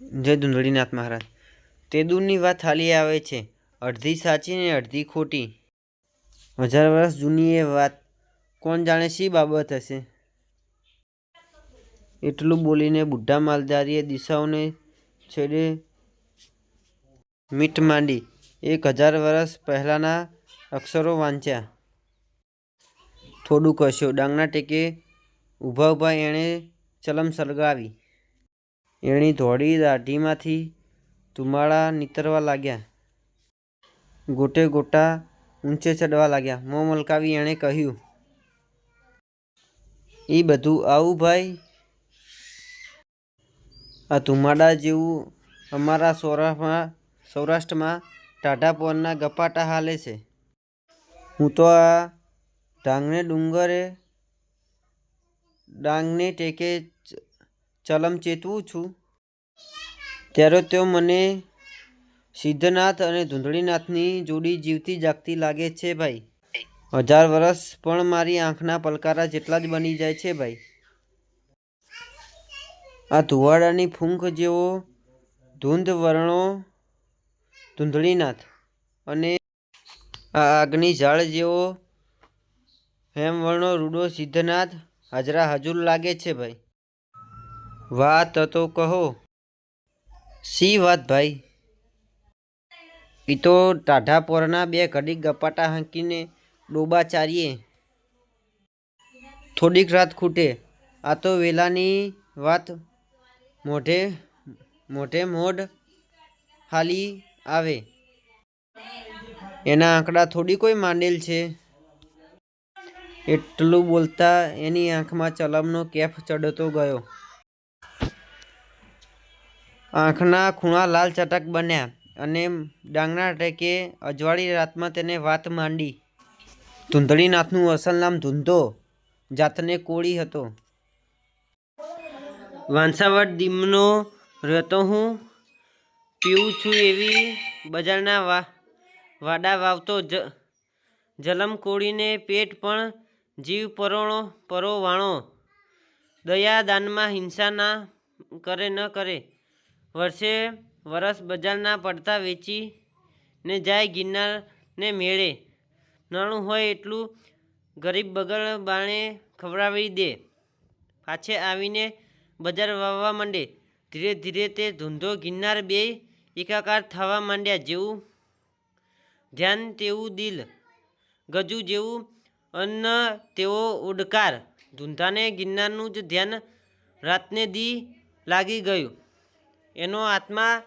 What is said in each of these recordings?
જય ધુંધળીનાથ મહારાજ. તે દૂરની વાત હાલી આવે છે. અડધી સાચી ને અડધી ખોટી. હજાર વર્ષ જૂની એ વાત. કોણ જાણે શી બાબત હશે? એટલું બોલીને બુઢા માલધારીએ દિશાઓને છેડે મીટ માંડી. એક હજાર વર્ષ પહેલાંના અક્ષરો વાંચ્યા. થોડું કશ્યો ડાંગના ટેકે ઊભા ઊભા એણે ચલમ સળગાવી. એની ધોળી દાઢીમાંથી ધુમાડા નીતરવા લાગ્યા. ગોટે ગોટા ઊંચે ચડવા લાગ્યા. મોં મલકાવી એણે કહ્યું એ બધું આવું ભાઈ? આ ધુમાડા જેવું અમારા સૌરાષ્ટ્રમાં સૌરાષ્ટ્રમાં ટાઢા પોરના ગપાટા હાલે છે. હું તો આ ડાંગને ડુંગરે, ડાંગને ટેકે ચલમ ચેતવું છું. ત્યારે તેઓ મને સિદ્ધનાથ અને ધૂંધળીનાથની જોડી જીવતી જાગતી લાગે છે ભાઈ. હજાર વર્ષ પણ મારી આંખના પલકારા જેટલા જ બની જાય છે ભાઈ. આ ધુવાડાની ફૂંક જેવો ધૂંધ વર્ણો ધૂંધળીનાથ અને આ આગની ઝાડ જેવો હેમવર્ણો રૂડો સિદ્ધનાથ હાજરા હજુર લાગે છે ભાઈ. વાત તો કહો. સી વાત ભાઈ? ઈ તો ટાઢા પોરના બે ઘડી ગપાટા હાંકીને ડોબા ચારીએ. થોડીક રાત ખૂટે. આ તો વેલાની વાત. મોઢે મોઢે મોઢ હાલી આવે. એના આંકડા થોડી કોઈ માંડેલ છે. એટલું બોલતા એની આંખમાં ચલમનો કેફ ચડતો ગયો. આંખના ખૂણા લાલ ચટક બન્યા અને ડાંગના ટેકે અજવાળી રાતમાં તેને વાત માંડી. ધૂંધળીનાથનું અસલ નામ ધૂંધો જાતને કોળી હતો. વાંસાવટ દીમનો રહેતો હું, પીવું છું એવી બજારના વા, વાડા વાવતો જ, જલમ કોળીને પેટ પણ જીવ પરોણો પરો વાણો દયા દાનમાં હિંસા ના કરે ન કરે. વર્ષે વરસ બજારના પડતા વેચીને જાય ગિરનારને મેળે. નાણું હોય એટલું ગરીબ બગલ બાણે ખવડાવી દે. પાછે આવીને બજાર વાવવા માંડે. ધીરે ધીરે તે ધૂંધો ગિરનાર બે એકાકાર થવા માંડ્યા જેવું ધ્યાન તેવું દિલ, ગજુ જેવું અન્ન તેવો ઉડકાર. ધૂંધાને ગિરનારનું જ ધ્યાન રાતને દી લાગી ગયું. એનો આત્મા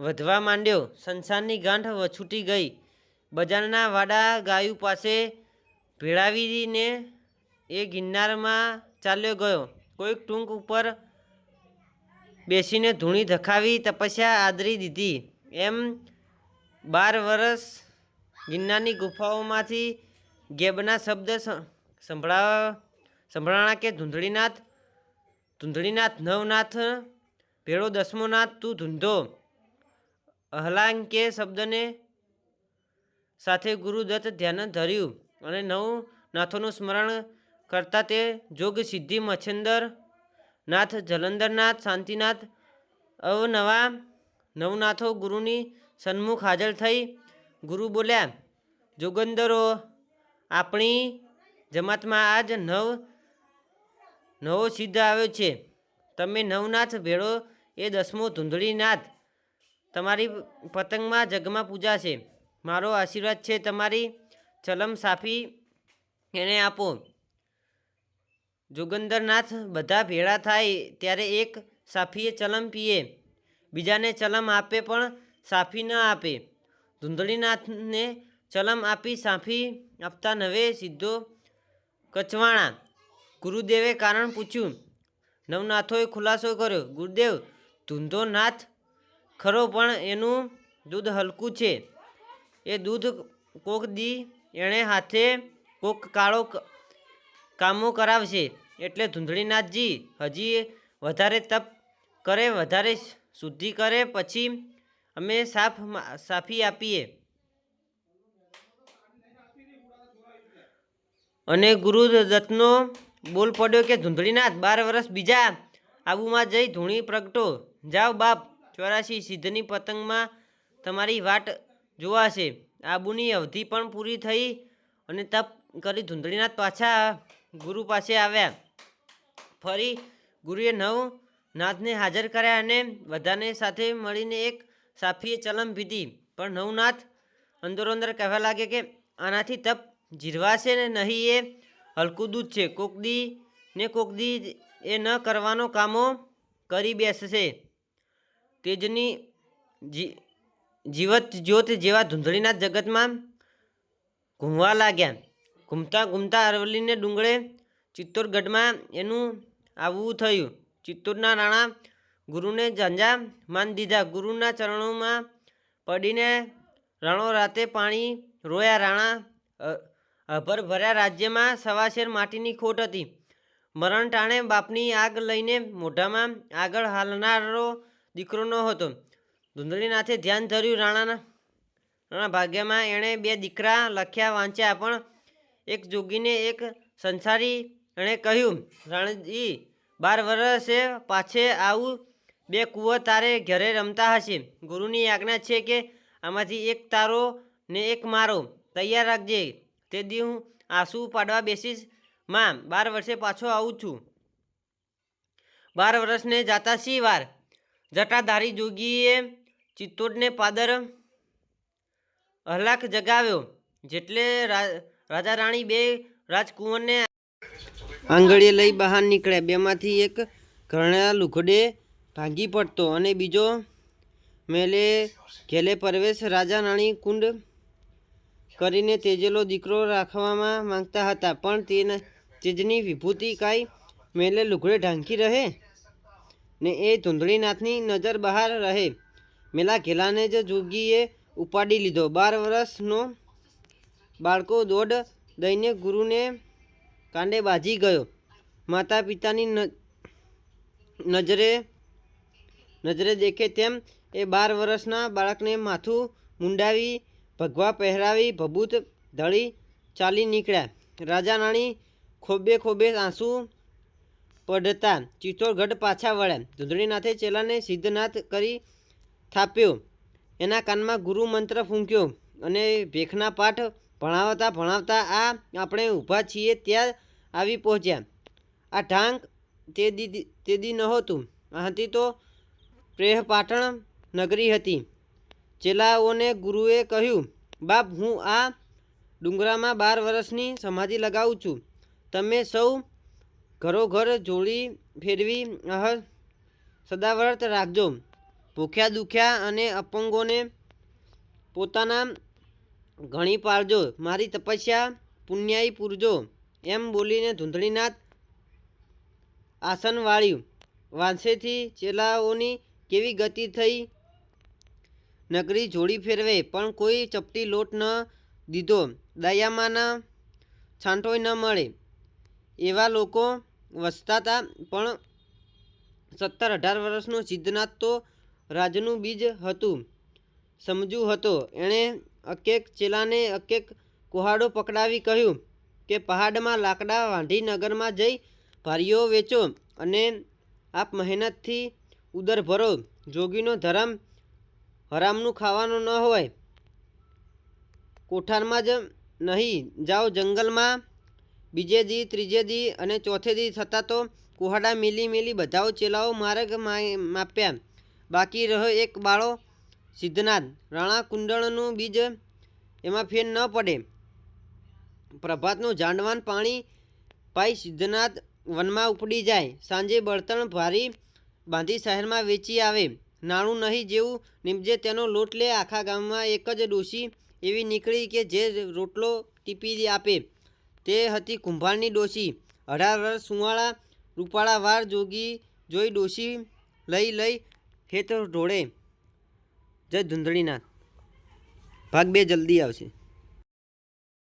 વધવા માંડ્યો. સંસારની ગાંઠ વછૂટી ગઈ. બજારના વાડા ગાયું પાસે ભેળાવીને એ ગિરનારમાં ચાલ્યો ગયો. કોઈક ટૂંક ઉપર બેસીને ધૂણી ધખાવી તપસ્યા આદરી દીધી. એમ બાર વર્ષ ગિરનારની ગુફાઓમાંથી ગેબના શબ્દ સંભળાવા સંભળાણા કે ધૂંધળીનાથ ધૂંધળીનાથ નવનાથ ભેળો દસમો નાથ તું ધૂંધો. અહલાંકે શબ્દને સાથે ગુરુદત્ત ધ્યાન ધર્યું અને નવ નાથોનું સ્મરણ કરતા તે જોગ સિદ્ધિ મચ્છંદર નાથ, જલંધરનાથ, શાંતિનાથ, અવનવા નવનાથો ગુરુની સન્મુખ હાજર થઈ. ગુરુ બોલ્યા, જોગંદરો, આપણી જમાતમાં આજ નવ, નવો સિદ્ધ આવ્યો છે. તમે નવનાથ ભેળો એ દસમો ધૂંધળીનાથ. તમારી પતંગમાં જગમાં પૂજા છે. મારો આશીર્વાદ છે તમારી ચલમ સાફી એને આપો. જોગંદરનાથ બધા ભેળા થાય ત્યારે એક સાફીએ ચલમ પીએ. બીજાને ચલમ આપે પણ સાફી ન આપે. ધૂંધળીનાથને ચલમ આપી સાફી આપતા નવે સીધો કચવાણા. ગુરુદેવે કારણ પૂછ્યું. નવનાથોએ ખુલાસો કર્યો. ગુરુદેવ ધૂંધો નાથ ખરો, પણ એનું દૂધ હલકું છે. એ દૂધ કોક દી એણે હાથે કોક કાળો કામો કરાવશે. એટલે ધૂંધળીનાથજી હજી વધારે તપ કરે, વધારે શુદ્ધિ કરે, પછી અમે સાફ સાફી આપીએ. અને ગુરુદત્તનો બોલ પડ્યો કે, ધૂંધળીનાથ, બાર વર્ષ બીજા આબુમાં જઈ ધૂણી પ્રગટો. જાઓ બાપ ચોરાશી સિદ્ધની પતંગમાં તમારી વાટ જોવાશે આબુની અવધિ પણ પૂરી થઈ અને તપ કરી ધૂંધળીનાથ પાછા ગુરુ પાસે આવ્યા. ફરી ગુરુએ નવ નાથને હાજર કર્યા અને બધાને સાથે મળીને એક સાફીએ ચલમ પીધી પણ નવનાથ અંદરો અંદર કહેવા લાગે કે આનાથી તપ જીરવાશે ને નહીં એ હલકું દૂધ છે. કોકદી ને કોકદી એ ન કરવાનો કામો કરી બેસશે. તેજની જીવત જ્યોત જેવા ધૂંધળીના જગતમાં ઘૂમવા લાગ્યા. ઘૂમતા ઘૂમતા અરવલ્લીને ડુંગળે ચિત્તોરગઢમાં એનું આવવું થયું. ચિત્તોરના રાણા ગુરુને ઝંઝા માન દીધા. ગુરુના ચરણોમાં પડીને રણો રાતે પાણી રોયા. રાણા અભર ભર્યા રાજ્યમાં સવાશેર માટીની ખોટ હતી. મરણ ટાણે બાપની આગ લઈને મોઢામાં આગળ હાલનારો દીકરો ન હતો. ધૂંધળીનાથે ધ્યાન ધર્યું રાણાના. રાણા ભાગ્યમાં એણે બે દીકરા લખ્યા વાંચ્યા, પણ એક જોગીને એક સંસારી એણે કહ્યું, રાણજી, બાર વર્ષે પાછે આવું બે કૂવો તારે ઘરે રમતા હશે. ગુરુની આજ્ઞા છે કે આમાંથી એક તારો ને એક મારો. તૈયાર રાખજે. તે દી હું આંસુ પાડવા બેસીશ. માં બાર વર્ષે પાછો આવું છું. બાર વર્ષને જાતા સી વાર? જટાધારી જોગીએ ચિત્તોડને પાદર હલાક જગાવ્યો, જેટલે રાજા રાણી બે રાજકુંવરને આંગળીએ લઈ બહાર નીકળ્યા. બેમાંથી એક ઘરણા લુખડે ભાંગી પડતો અને બીજો મેલે ઘેલે પરવેશ રાજા રાણી કુંડ કરીને તેજેલો દીકરો રાખવામાં માંગતા હતા, પણ તેને તેજની વિભૂતિ કાંઈ મેલે લુગડે ઢાંકી રહે? ને એ ધૂંધળીનાથની નજર બહાર રહે. મેલા ઘેલાને જ જોગીએ ઉપાડી લીધો. બાર વર્ષનો બાળકો દોડ દઈને ગુરુને કાંડે બાજી ગયો. માતા પિતાની નજરે નજરે દેખે તેમ એ બાર વર્ષના બાળકને માથું મુંડાવી, ભગવા પહેરાવી, ભભૂત ધળી ચાલી નીકળ્યા. રાજા રાણી ખોબે ખોબે આંસુ પડતા. ચિત્તોડગઢ પાછા વળ્યા. ધૂંધળીનાથે ચેલાને સિદ્ધનાથ કરી થાપ્યો. એના કાનમાં ગુરુ મંત્ર ફૂંક્યો અને ભેખના પાઠ ભણાવતા ભણાવતા આ આપણે ઊભા છીએ ત્યાં આવી પહોંચ્યા. આ ઢાંક તે દી તે દી નહોતું. હતી તો પ્રેહપાટણ નગરી હતી. ચેલાઓને ગુરુએ કહ્યું, બાપ, હું આ ડુંગરામાં બાર વર્ષની સમાધિ લગાવું છું. તમે સૌ ઘરોઘર જોડી ફેરવી અહ સદાવ્રત રાખજો. ભૂખ્યા દુખ્યા અને અપંગોને પોતાના ઘણી પાળજો મારી તપસ્યા પુણ્યાઈ પૂરજો. એમ બોલીને ધૂંધળીનાથ આસન વાળ્યું વાંસેથી ચેલાઓની કેવી ગતિ થઈ? નગરી જોડી ફેરવે, પણ કોઈ ચપટી લોટ ન દીધો. દયામાના છાંટોય ન મળે. એવા લોકો વસતા હતા પણ સત્તર અઢાર વર્ષનો સિદ્ધનાથ તો રાજનું બીજ હતું, સમજુ હતો. એણે અકેક ચેલાને અકેક કુહાડો પકડાવી કહ્યું કે, પહાડમાં લાકડા વાંઢી નગરમાં જઈ ભારીઓ વેચો અને આપ મહેનતથી ઉદર ભરો. જોગીનો ધરમ હરામનું ખાવાનું ન હોય. કોઠારમાં જ નહીં. જાઓ જંગલમાં બીજે દી, ત્રીજે દી અને ચોથે દી થતાં તો કુહાડા મિલી મિલી બધાઓ ચેલાઓ માર્ગ માપ્યા. બાકી રહ્યો એક બાળો, સિદ્ધનાથ. રાણા કુંડળનું બીજ એમાં ફેર ન પડે. પ્રભાતનું જાંડવાન પાણી પાઈ સિદ્ધનાથ વનમાં ઉપડી જાય. સાંજે બળતણ ભારી બાંધી શહેરમાં વેચી આવે. નાણું નહીં જેવું નિમજે તેનો લોટ લે. આખા ગામમાં એક જ ડોસી એવી નીકળી કે જે રોટલો ટીપી આપે. તે હતી કુંભારની ડોશી. અઢાર વર્ષ સુંવાળા રૂપાળા વાર જોગી જોઈ ડોશી લઈ લઈ ખેતર ઢોળે. જય ધૂંધળીનાથ. ભાગ બે જલ્દી આવશે.